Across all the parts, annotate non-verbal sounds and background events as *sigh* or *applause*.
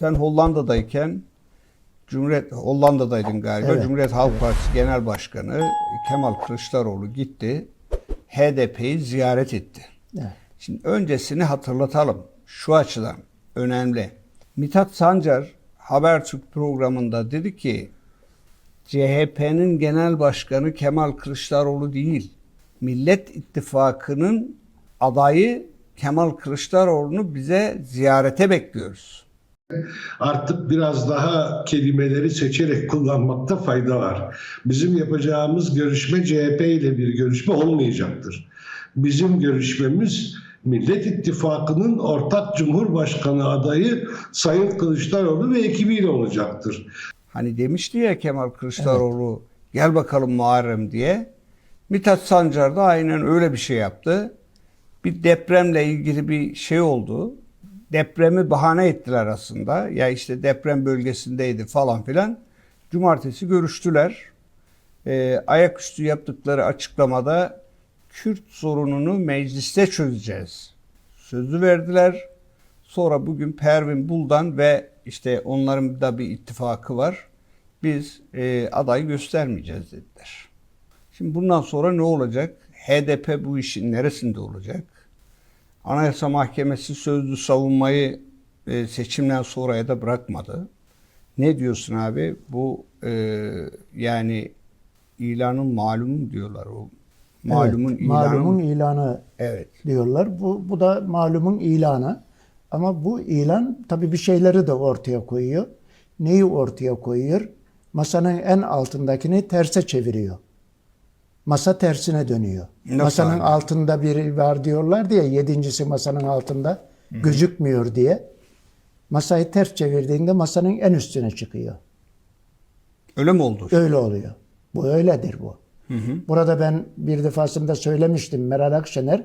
Sen Hollanda'dayken Cumhuriyet Hollanda'daydın galiba. Evet, Cumhuriyet Halk Partisi Genel Başkanı Kemal Kılıçdaroğlu gitti. HDP'yi ziyaret etti. Evet. Şimdi öncesini hatırlatalım. Şu açıdan önemli. Mithat Sancar Habertürk programında dedi ki CHP'nin genel başkanı Kemal Kılıçdaroğlu değil. Millet İttifakı'nın adayı Kemal Kılıçdaroğlu'nu bize ziyarete bekliyoruz. Artık biraz daha kelimeleri seçerek kullanmakta fayda var. Bizim yapacağımız görüşme CHP ile bir görüşme olmayacaktır. Bizim görüşmemiz Millet İttifakı'nın ortak Cumhurbaşkanı adayı Sayın Kılıçdaroğlu ve ekibiyle olacaktır. Hani demişti ya Kemal Kılıçdaroğlu gel bakalım Muharrem diye. Mithat Sancar da aynen öyle bir şey yaptı. Bir depremle ilgili bir şey oldu. Depremi bahane ettiler aslında. Ya işte deprem bölgesindeydi falan filan. Cumartesi görüştüler. Ee, ayaküstü yaptıkları açıklamada Kürt sorununu mecliste çözeceğiz. Sözü verdiler. Sonra bugün Pervin Buldan ve işte onların da bir ittifakı var. Biz e, aday göstermeyeceğiz dediler. Şimdi bundan sonra ne olacak? HDP bu işin neresinde olacak? Anayasa Mahkemesi sözlü savunmayı e, seçimden sonraya da bırakmadı. Ne diyorsun abi? Bu e, yani ilanın malumu diyorlar o. Malumun Evet, ilanı. Malumun ilanı Evet. diyorlar. Bu, bu da malumun ilanı. Ama bu ilan tabii bir şeyleri de ortaya koyuyor. Neyi ortaya koyuyor? Masanın en altındakini terse çeviriyor. Masa tersine dönüyor. Nasıl masanın abi? altında biri var diyorlar diye yedincisi masanın altında gözükmüyor diye. Masayı ters çevirdiğinde masanın en üstüne çıkıyor. Öyle mi oldu? Öyle oluyor. Bu öyledir bu. Burada ben bir defasında söylemiştim Meral Akşener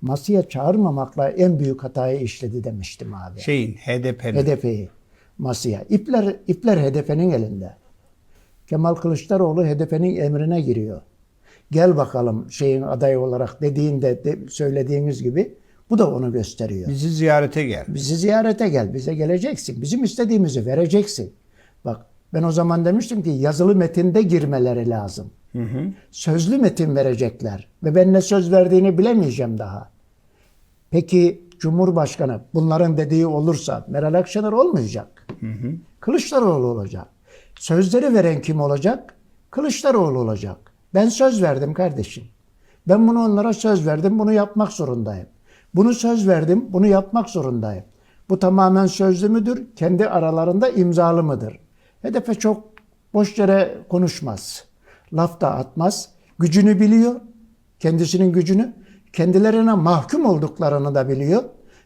masaya çağırmamakla en büyük hatayı işledi demiştim abi. Şeyin HDP'nin. HDP'yi masaya. İpler, ipler HDP'nin elinde. Kemal Kılıçdaroğlu HDP'nin emrine giriyor. Gel bakalım şeyin adayı olarak dediğinde de, söylediğiniz gibi bu da onu gösteriyor. Bizi ziyarete gel. Bizi ziyarete gel, bize geleceksin. Bizim istediğimizi vereceksin. Bak ben o zaman demiştim ki yazılı metinde girmeleri lazım. Sözlü metin verecekler. Ve ben ne söz verdiğini bilemeyeceğim daha. Peki Cumhurbaşkanı bunların dediği olursa Meral Akşener olmayacak. Kılıçdaroğlu olacak. Sözleri veren kim olacak? Kılıçdaroğlu olacak. Ben söz verdim kardeşim. Ben bunu onlara söz verdim, bunu yapmak zorundayım. Bunu söz verdim, bunu yapmak zorundayım. Bu tamamen sözlü müdür? Kendi aralarında imzalı mıdır? HDP çok boş yere konuşmaz. Laf da atmaz. Gücünü biliyor. Kendisinin gücünü. Kendilerine mahkum olduklarını da biliyor.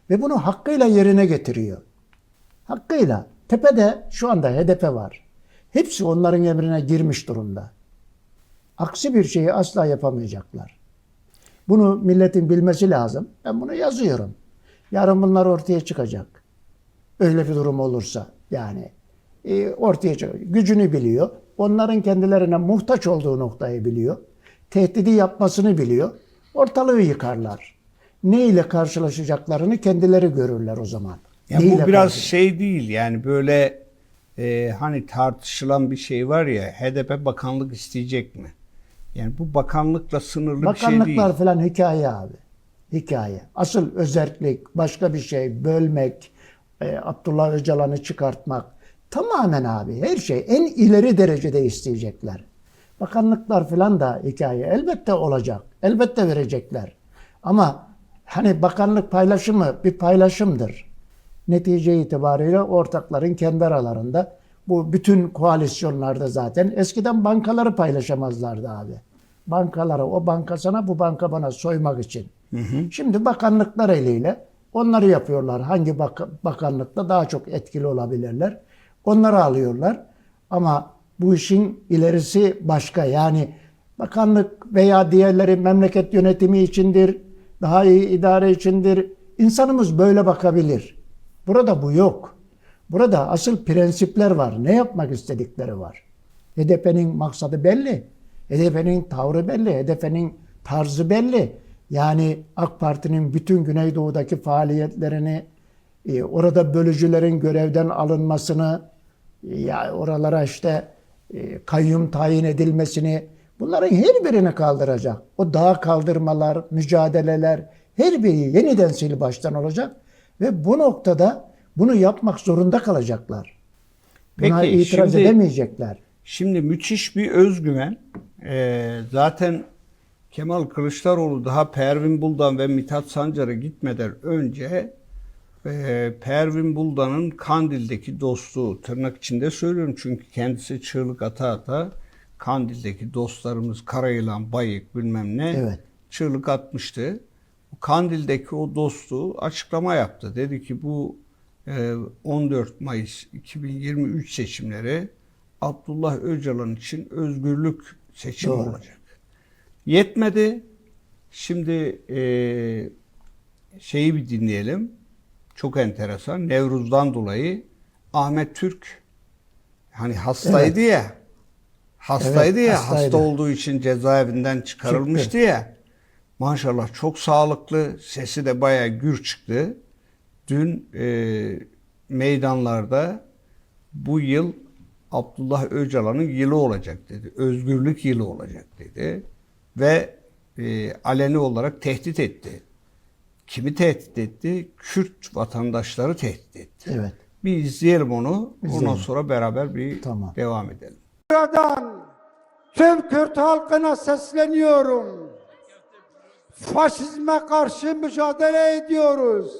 Ve bunu hakkıyla yerine getiriyor. Hakkıyla. Tepede şu anda HDP var. Hepsi onların emrine girmiş durumda. Aksi bir şeyi asla yapamayacaklar. Bunu milletin bilmesi lazım. Ben bunu yazıyorum. Yarın bunlar ortaya çıkacak. Öyle bir durum olursa yani e, ortaya çıkacak. Gücünü biliyor. Onların kendilerine muhtaç olduğu noktayı biliyor. Tehdidi yapmasını biliyor. Ortalığı yıkarlar. Ne ile karşılaşacaklarını kendileri görürler o zaman. Ya Neyle bu biraz karşı- şey değil yani böyle e, hani tartışılan bir şey var ya HDP bakanlık isteyecek mi? Yani bu bakanlıkla sınırlı bir şey değil. Bakanlıklar falan hikaye abi. Hikaye. Asıl özellik, başka bir şey, bölmek, e, Abdullah Öcalan'ı çıkartmak. Tamamen abi her şey en ileri derecede isteyecekler. Bakanlıklar falan da hikaye elbette olacak. Elbette verecekler. Ama hani bakanlık paylaşımı bir paylaşımdır. Netice itibariyle ortakların kendi aralarında bu bütün koalisyonlarda zaten eskiden bankaları paylaşamazlardı abi. Bankaları o banka sana bu banka bana soymak için. Şimdi bakanlıklar eliyle onları yapıyorlar. Hangi bak- bakanlıkta daha çok etkili olabilirler. Onları alıyorlar. Ama bu işin ilerisi başka. Yani bakanlık veya diğerleri memleket yönetimi içindir, daha iyi idare içindir. İnsanımız böyle bakabilir. Burada bu yok. Burada asıl prensipler var. Ne yapmak istedikleri var. HDP'nin maksadı belli. HDP'nin tavrı belli. HDP'nin tarzı belli. Yani AK Parti'nin bütün Güneydoğu'daki faaliyetlerini e, orada bölücülerin görevden alınmasını, e, ya oralara işte e, kayyum tayin edilmesini, bunların her birini kaldıracak. O dağ kaldırmalar, mücadeleler, her biri yeniden sil baştan olacak ve bu noktada bunu yapmak zorunda kalacaklar. Buna Peki, itiraz şimdi- edemeyecekler. Şimdi müthiş bir özgüven. Ee, zaten Kemal Kılıçdaroğlu daha Pervin Buldan ve Mithat Sancar'a gitmeden önce e, Pervin Buldan'ın Kandil'deki dostluğu tırnak içinde söylüyorum çünkü kendisi çığlık ata ata Kandil'deki dostlarımız Karayılan, Bayık bilmem ne Evet. çığlık atmıştı. Kandil'deki o dostluğu açıklama yaptı. Dedi ki bu 14 Mayıs 2023 seçimleri Abdullah Öcalan için özgürlük seçimi Doğru. olacak. Yetmedi. Şimdi e, şeyi bir dinleyelim. Çok enteresan. Nevruz'dan dolayı Ahmet Türk hani hastaydı ya. Hastaydı Evet, ya. hastaydı. Hasta olduğu için cezaevinden çıkarılmıştı Çıktı. ya. Maşallah çok sağlıklı. Sesi de bayağı gür çıktı. Dün e, meydanlarda bu yıl Abdullah Öcalan'ın yılı olacak dedi. Özgürlük yılı olacak dedi. Ve e, aleni olarak tehdit etti. Kimi tehdit etti? Kürt vatandaşları tehdit etti. Evet. Bir izleyelim onu. Ondan İzleyelim. sonra beraber bir Tamam. devam edelim. Buradan tüm Kürt halkına sesleniyorum. Faşizme karşı mücadele ediyoruz.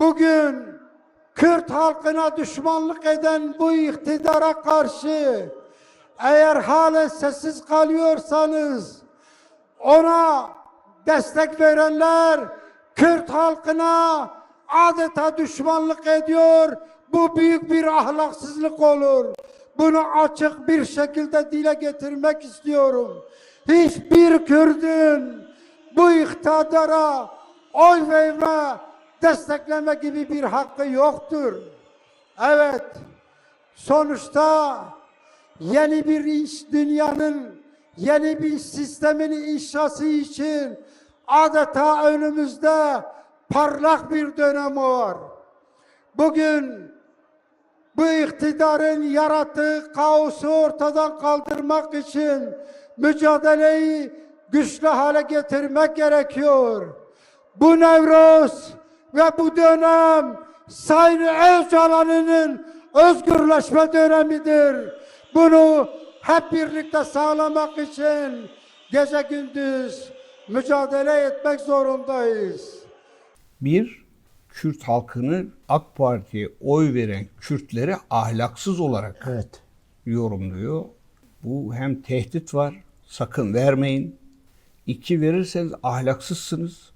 Bugün Kürt halkına düşmanlık eden bu iktidara karşı eğer halen sessiz kalıyorsanız ona destek verenler Kürt halkına adeta düşmanlık ediyor. Bu büyük bir ahlaksızlık olur. Bunu açık bir şekilde dile getirmek istiyorum. Hiçbir Kürt'ün bu iktidara oy verme, destekleme gibi bir hakkı yoktur. Evet, sonuçta yeni bir iş dünyanın yeni bir sistemin inşası için adeta önümüzde parlak bir dönem var. Bugün bu iktidarın yarattığı kaosu ortadan kaldırmak için mücadeleyi güçlü hale getirmek gerekiyor. Bu Nevruz ve bu dönem Sayın Öcalan'ın özgürleşme dönemidir. Bunu hep birlikte sağlamak için gece gündüz mücadele etmek zorundayız. Bir, Kürt halkını AK Parti'ye oy veren Kürtleri ahlaksız olarak Evet. yorumluyor. Bu hem tehdit var, sakın vermeyin. İki verirseniz ahlaksızsınız.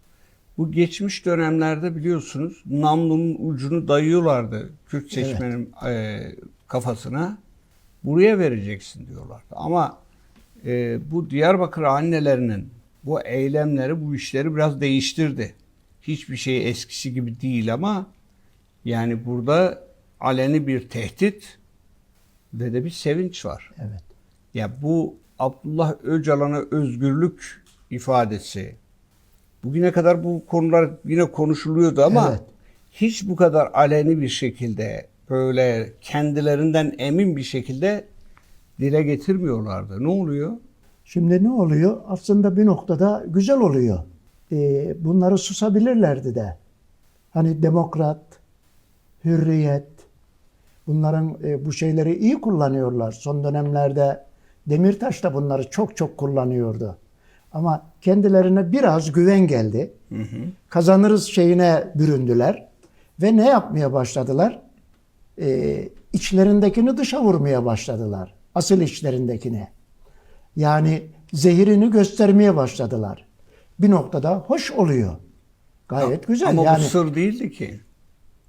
Bu geçmiş dönemlerde biliyorsunuz namlunun ucunu dayıyorlardı Kürt seçmenin e, kafasına. Buraya vereceksin diyorlardı. Ama e, bu Diyarbakır annelerinin bu eylemleri, bu işleri biraz değiştirdi. Hiçbir şey eskisi gibi değil ama yani burada aleni bir tehdit ve de bir sevinç var. Evet. Ya bu Abdullah Öcalan'a özgürlük ifadesi. Bugüne kadar bu konular yine konuşuluyordu ama Evet. hiç bu kadar aleni bir şekilde böyle kendilerinden emin bir şekilde dile getirmiyorlardı. Ne oluyor? Şimdi ne oluyor? Aslında bir noktada güzel oluyor. Ee, bunları susabilirlerdi de. Hani demokrat, hürriyet, bunların e, bu şeyleri iyi kullanıyorlar. Son dönemlerde Demirtaş da bunları çok çok kullanıyordu. Ama kendilerine biraz güven geldi. Kazanırız şeyine büründüler. Ve ne yapmaya başladılar? Ee, içlerindekini dışa vurmaya başladılar. Asıl içlerindekini. Yani zehirini göstermeye başladılar. Bir noktada hoş oluyor. Gayet güzel. Ama yani bu sır değildi ki.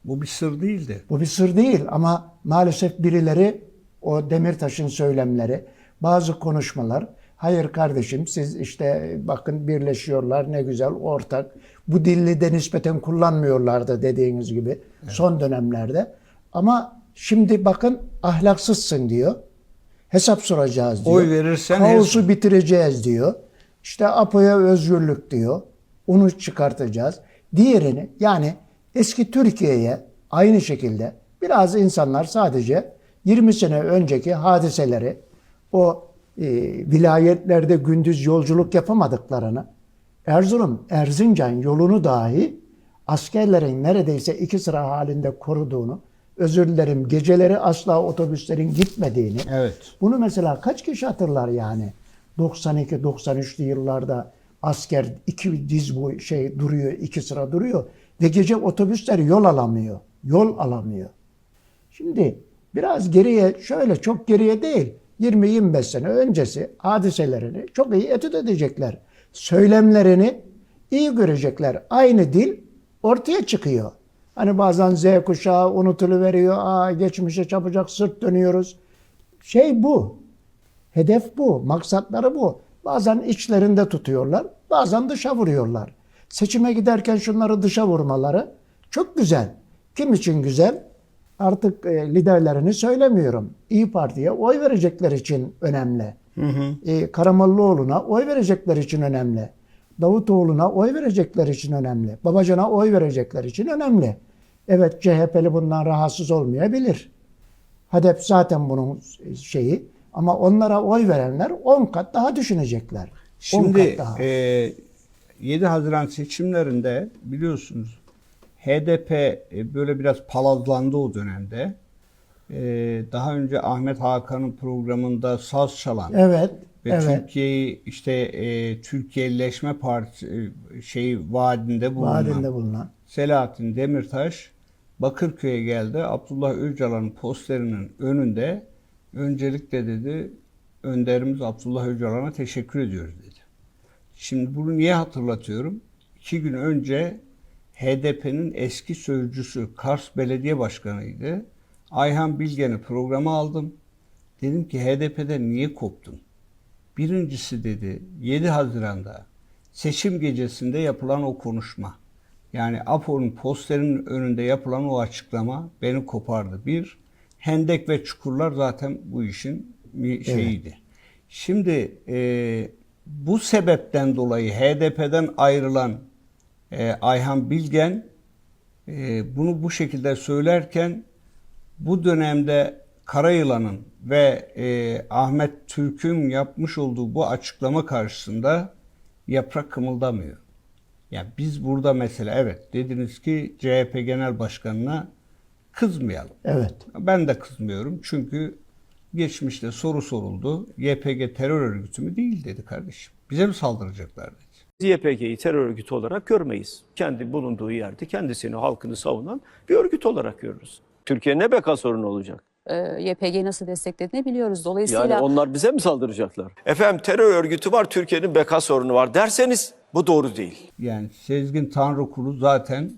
Bu bir sır değildi. bu bir sır değil ama maalesef birileri o Demirtaş'ın söylemleri, bazı konuşmalar, hayır kardeşim siz işte bakın birleşiyorlar ne güzel ortak. Bu dilli de nispeten kullanmıyorlardı dediğiniz gibi son dönemlerde. Ama şimdi bakın ahlaksızsın diyor. Hesap soracağız diyor. Oy verirsen Kaosu bitireceğiz diyor. İşte APO'ya özgürlük diyor. Onu çıkartacağız. Diğerini yani Eski Türkiye'ye aynı şekilde biraz insanlar sadece 20 sene önceki hadiseleri o e, vilayetlerde gündüz yolculuk yapamadıklarını Erzurum, Erzincan yolunu dahi askerlerin neredeyse iki sıra halinde koruduğunu, özür dilerim geceleri asla otobüslerin gitmediğini, Evet. bunu mesela kaç kişi hatırlar yani? 92-93'lü yıllarda asker iki diz bu şey duruyor, iki sıra duruyor ve gece otobüsler yol alamıyor. Yol alamıyor. Şimdi biraz geriye şöyle çok geriye değil 20-25 sene öncesi hadiselerini çok iyi etüt edecekler. Söylemlerini iyi görecekler. Aynı dil ortaya çıkıyor. Hani bazen Z kuşağı unutuluveriyor. Aa geçmişe çabucak sırt dönüyoruz. Şey bu. Hedef bu. Maksatları bu. Bazen içlerinde tutuyorlar. Bazen dışa vuruyorlar. Seçime giderken şunları dışa vurmaları çok güzel. Kim için güzel? Artık e, liderlerini söylemiyorum. İyi Parti'ye oy verecekler için önemli. E, Karamollaoğlu'na oy verecekler için önemli. Davutoğlu'na oy verecekler için önemli. Babacan'a oy verecekler için önemli. Evet CHP'li bundan rahatsız olmayabilir. HADEP zaten bunun şeyi ama onlara oy verenler 10 kat daha düşünecekler. 10 Şimdi kat daha. e, 7 Haziran seçimlerinde biliyorsunuz HDP e, böyle biraz palazlandı o dönemde. E, daha önce Ahmet Hakan'ın programında saz çalan evet, ve evet. Türkiye'yi işte e, Türkiye'leşme Partisi e, şeyi vaadinde bulunan Vaadinde bulunan. Selahattin Demirtaş Bakırköy'e geldi. Abdullah Öcalan'ın posterinin önünde öncelikle dedi önderimiz Abdullah Öcalan'a teşekkür ediyoruz dedi. Şimdi bunu niye hatırlatıyorum? İki gün önce HDP'nin eski sözcüsü Kars Belediye Başkanı'ydı. Ayhan Bilgen'i programa aldım. Dedim ki HDP'den niye koptun? Birincisi dedi 7 Haziran'da seçim gecesinde yapılan o konuşma. Yani APO'nun posterinin önünde yapılan o açıklama beni kopardı. Bir, hendek ve çukurlar zaten bu işin şeyiydi. Şimdi e, bu sebepten dolayı HDP'den ayrılan e, Ayhan Bilgen e, bunu bu şekilde söylerken bu dönemde Karayılan'ın ve e, Ahmet Türk'ün yapmış olduğu bu açıklama karşısında yaprak kımıldamıyor. Yani biz burada mesela evet dediniz ki CHP Genel Başkanı'na kızmayalım. Evet. Ben de kızmıyorum çünkü geçmişte soru soruldu. YPG terör örgütü mü değil dedi kardeşim. Bize mi saldıracaklar dedi. YPG'yi terör örgütü olarak görmeyiz. Kendi bulunduğu yerde kendisini, halkını savunan bir örgüt olarak görürüz. Türkiye ne beka sorunu olacak? e, YPG nasıl desteklediğini biliyoruz. Dolayısıyla Yani onlar bize mi saldıracaklar? Efendim terör örgütü var, Türkiye'nin beka sorunu var derseniz bu doğru değil. Yani Sezgin Tanrıkulu zaten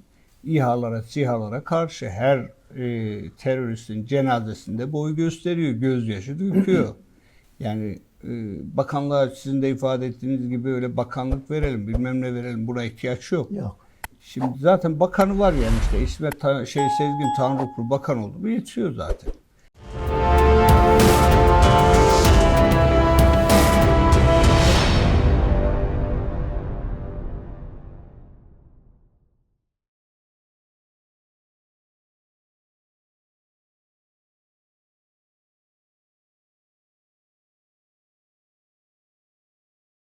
İHA'lara, SİHA'lara karşı her e, teröristin cenazesinde boy gösteriyor, gözyaşı döküyor. *clears throat* yani bakanlığa sizin de ifade ettiğiniz gibi öyle bakanlık verelim, bilmem ne verelim, buna ihtiyaç yok. Yok. Şimdi zaten bakanı var yani işte İsmet şey Sezgin Tanrıkulu bakan oldu mu yetiyor zaten.